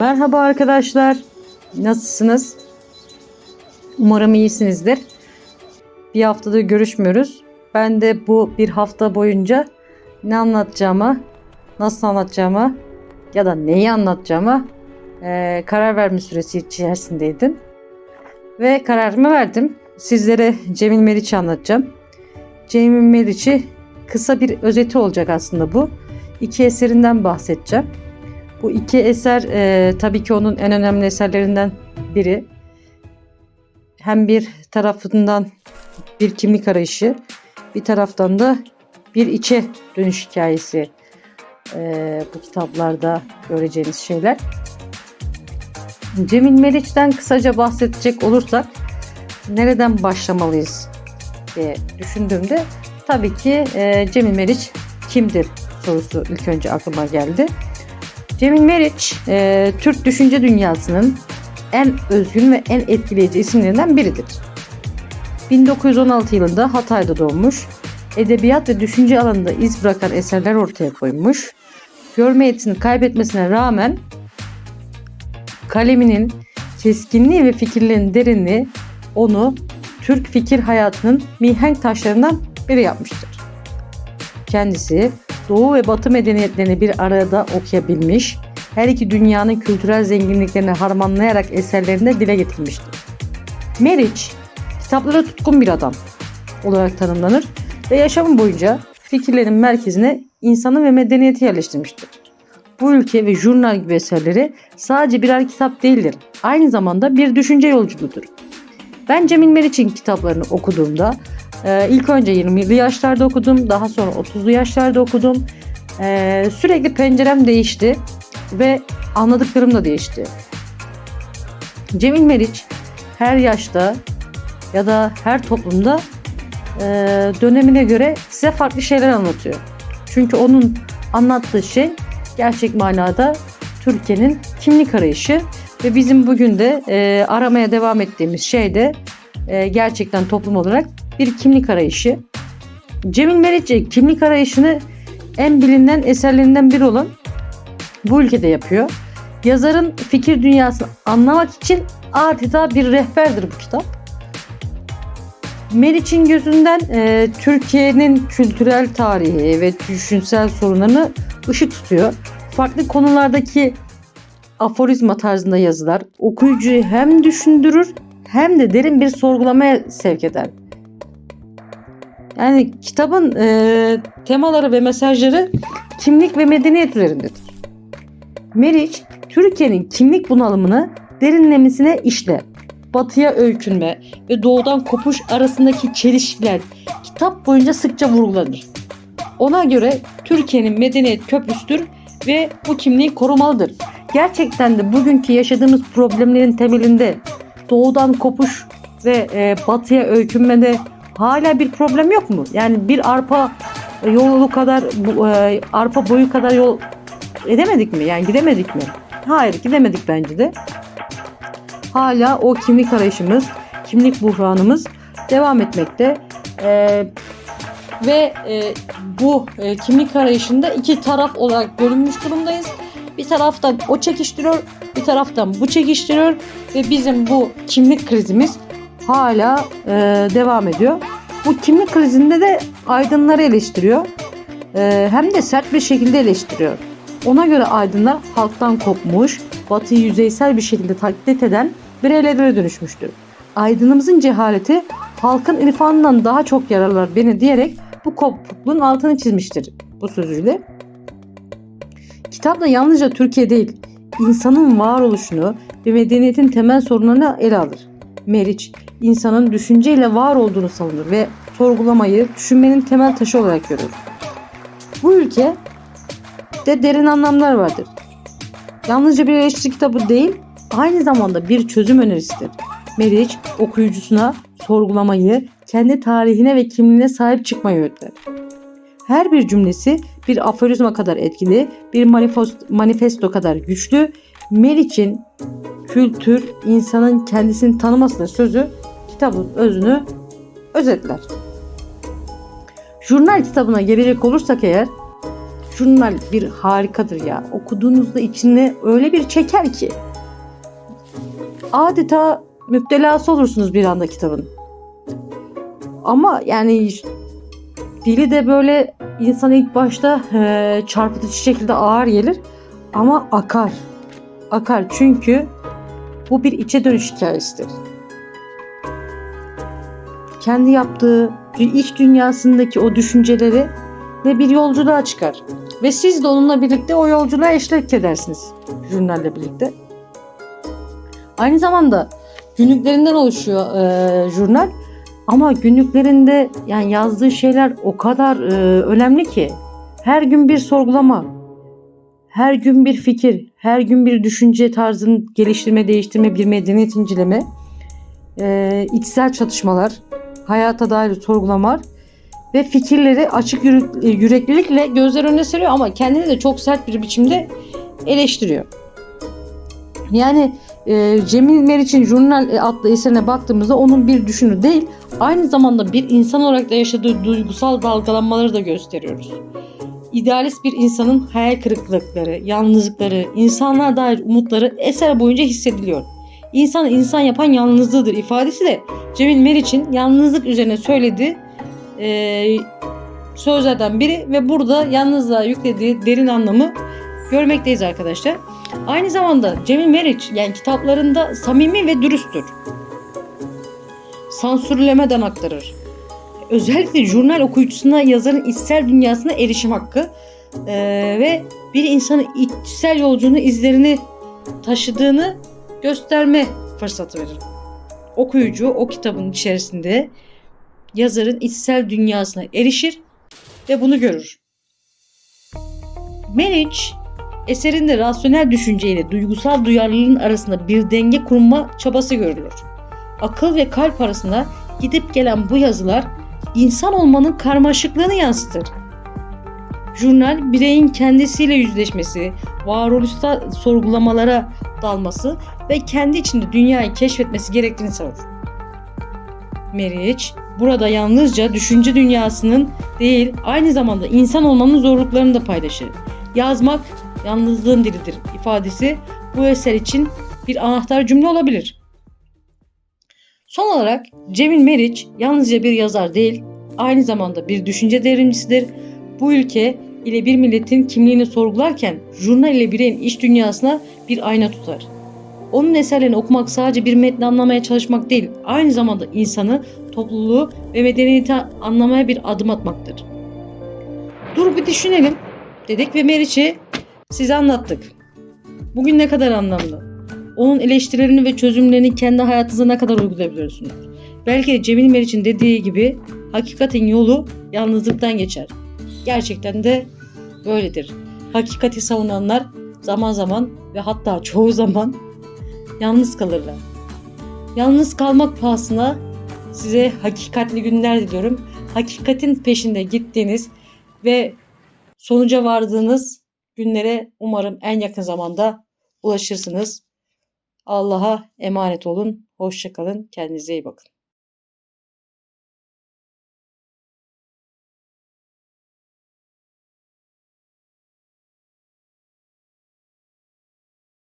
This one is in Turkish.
Merhaba arkadaşlar. Nasılsınız? Umarım iyisinizdir. Bir haftadır görüşmüyoruz. Ben de bu bir hafta boyunca ne anlatacağımı, nasıl anlatacağımı ya da neyi anlatacağımı eee, karar verme süresi içerisindeydim. Ve kararımı verdim. Sizlere Cemil Meriç'i anlatacağım. Cemil Meriç'i kısa bir özeti olacak aslında bu. İki eserinden bahsedeceğim. Bu iki eser e, tabii ki onun en önemli eserlerinden biri. Hem bir tarafından bir kimlik arayışı, bir taraftan da bir içe dönüş hikayesi e, bu kitaplarda göreceğiniz şeyler. Cemil Meriç'ten kısaca bahsedecek olursak nereden başlamalıyız diye düşündüğümde tabii ki e, Cemil Meriç kimdir sorusu ilk önce aklıma geldi. Cemil Meriç, e, Türk düşünce dünyasının en özgün ve en etkileyici isimlerinden biridir. 1916 yılında Hatay'da doğmuş, edebiyat ve düşünce alanında iz bırakan eserler ortaya koymuş. Görme yetisini kaybetmesine rağmen kaleminin keskinliği ve fikirlerin derinliği onu Türk fikir hayatının mihenk taşlarından biri yapmıştır. Kendisi Doğu ve Batı medeniyetlerini bir arada okuyabilmiş, her iki dünyanın kültürel zenginliklerini harmanlayarak eserlerinde dile getirmiştir. Meriç, kitaplara tutkun bir adam olarak tanımlanır ve yaşamı boyunca fikirlerin merkezine insanı ve medeniyeti yerleştirmiştir. Bu ülke ve jurnal gibi eserleri sadece birer kitap değildir. Aynı zamanda bir düşünce yolculuğudur. Ben Cemil Meriç'in kitaplarını okuduğumda e, ilk önce 20'li yaşlarda okudum. Daha sonra 30'lu yaşlarda okudum. E, sürekli pencerem değişti ve anladıklarım da değişti. Cemil Meriç her yaşta ya da her toplumda e, dönemine göre size farklı şeyler anlatıyor. Çünkü onun anlattığı şey gerçek manada Türkiye'nin kimlik arayışı ve bizim bugün de e, aramaya devam ettiğimiz şey de e, gerçekten toplum olarak bir kimlik arayışı. Cemil Meriç kimlik arayışını en bilinen eserlerinden biri olan bu ülkede yapıyor. Yazarın fikir dünyasını anlamak için adeta bir rehberdir bu kitap. Meriç'in gözünden e, Türkiye'nin kültürel tarihi ve düşünsel sorunlarını ışık tutuyor. Farklı konulardaki aforizma tarzında yazılar okuyucuyu hem düşündürür hem de derin bir sorgulamaya sevk eder. Yani kitabın e, temaları ve mesajları kimlik ve medeniyet üzerindedir. Meriç, Türkiye'nin kimlik bunalımını derinlemesine işler. Batıya öykünme ve doğudan kopuş arasındaki çelişkiler kitap boyunca sıkça vurgulanır. Ona göre Türkiye'nin medeniyet köprüsüdür ve bu kimliği korumalıdır. Gerçekten de bugünkü yaşadığımız problemlerin temelinde doğudan kopuş ve e, batıya öykünmede hala bir problem yok mu? Yani bir arpa yolu kadar e, arpa boyu kadar yol edemedik mi? Yani gidemedik mi? Hayır gidemedik bence de. Hala o kimlik arayışımız, kimlik buhranımız devam etmekte. E, ve e, bu e, kimlik arayışında iki taraf olarak bölünmüş durumdayız. Bir taraftan o çekiştiriyor, bir taraftan bu çekiştiriyor ve bizim bu kimlik krizimiz hala e, devam ediyor. Bu kimlik krizinde de aydınları eleştiriyor. E, hem de sert bir şekilde eleştiriyor. Ona göre aydınlar halktan kopmuş, batıyı yüzeysel bir şekilde taklit eden bireylere dönüşmüştür. Aydınımızın cehaleti halkın irfanından daha çok yararlar beni diyerek bu kopukluğun altını çizmiştir bu sözüyle. Kitapta yalnızca Türkiye değil, insanın varoluşunu ve medeniyetin temel sorunlarını ele alır. Meriç, insanın düşünceyle var olduğunu savunur ve sorgulamayı düşünmenin temel taşı olarak görür. Bu ülke de derin anlamlar vardır. Yalnızca bir eleştiri kitabı değil, aynı zamanda bir çözüm önerisidir. Meriç, okuyucusuna sorgulamayı, kendi tarihine ve kimliğine sahip çıkmayı öğütler. Her bir cümlesi bir aforizma kadar etkili, bir manifesto kadar güçlü. Meriç'in kültür, insanın kendisini tanımasının sözü kitabın özünü özetler. Jurnal kitabına gelecek olursak eğer, jurnal bir harikadır ya. Okuduğunuzda içine öyle bir çeker ki. Adeta müptelası olursunuz bir anda kitabın. Ama yani dili de böyle insana ilk başta e, çarpıtıcı şekilde ağır gelir ama akar. Akar çünkü bu bir içe dönüş hikayesidir. Kendi yaptığı iç dünyasındaki o düşünceleri ve bir yolculuğa çıkar. Ve siz de onunla birlikte o yolculuğa eşlik edersiniz jurnalle birlikte. Aynı zamanda günlüklerinden oluşuyor e, jurnal. Ama günlüklerinde yani yazdığı şeyler o kadar e, önemli ki her gün bir sorgulama, her gün bir fikir, her gün bir düşünce tarzını geliştirme, değiştirme, bir medeniyet inceleme, e, içsel çatışmalar, hayata dair sorgulamalar ve fikirleri açık e, yüreklilikle gözler önüne seriyor ama kendini de çok sert bir biçimde eleştiriyor. Yani e, Cemil Meriç'in Jurnal adlı eserine baktığımızda onun bir düşünür değil, aynı zamanda bir insan olarak da yaşadığı duygusal dalgalanmaları da gösteriyoruz. İdealist bir insanın hayal kırıklıkları, yalnızlıkları, insanlığa dair umutları eser boyunca hissediliyor. İnsanı insan yapan yalnızlığıdır ifadesi de Cemil Meriç'in yalnızlık üzerine söylediği e, sözlerden biri ve burada yalnızlığa yüklediği derin anlamı görmekteyiz arkadaşlar. Aynı zamanda Cemil Meriç yani kitaplarında samimi ve dürüsttür. Sansürlemeden aktarır. Özellikle jurnal okuyucusuna yazarın içsel dünyasına erişim hakkı eee, ve bir insanın içsel yolculuğunu izlerini taşıdığını gösterme fırsatı verir. Okuyucu o kitabın içerisinde yazarın içsel dünyasına erişir ve bunu görür. Meriç eserinde rasyonel düşünce ile duygusal duyarlılığın arasında bir denge kurma çabası görülür. Akıl ve kalp arasında gidip gelen bu yazılar insan olmanın karmaşıklığını yansıtır. Jurnal bireyin kendisiyle yüzleşmesi, varoluşsal sorgulamalara dalması ve kendi içinde dünyayı keşfetmesi gerektiğini savunur. Meriç burada yalnızca düşünce dünyasının değil aynı zamanda insan olmanın zorluklarını da paylaşır. Yazmak yalnızlığın dilidir ifadesi bu eser için bir anahtar cümle olabilir. Son olarak Cemil Meriç yalnızca bir yazar değil, aynı zamanda bir düşünce devrimcisidir. Bu ülke ile bir milletin kimliğini sorgularken jurnal ile bireyin iç dünyasına bir ayna tutar. Onun eserlerini okumak sadece bir metni anlamaya çalışmak değil, aynı zamanda insanı, topluluğu ve medeniyeti anlamaya bir adım atmaktır. Dur bir düşünelim dedik ve Meriç'i size anlattık. Bugün ne kadar anlamlı? Onun eleştirilerini ve çözümlerini kendi hayatınıza ne kadar uygulayabiliyorsunuz? Belki de Cemil Meriç'in dediği gibi hakikatin yolu yalnızlıktan geçer. Gerçekten de böyledir. Hakikati savunanlar zaman zaman ve hatta çoğu zaman yalnız kalırlar. Yalnız kalmak pahasına size hakikatli günler diliyorum. Hakikatin peşinde gittiğiniz ve sonuca vardığınız günlere umarım en yakın zamanda ulaşırsınız. Allah'a emanet olun. Hoşçakalın. Kendinize iyi bakın.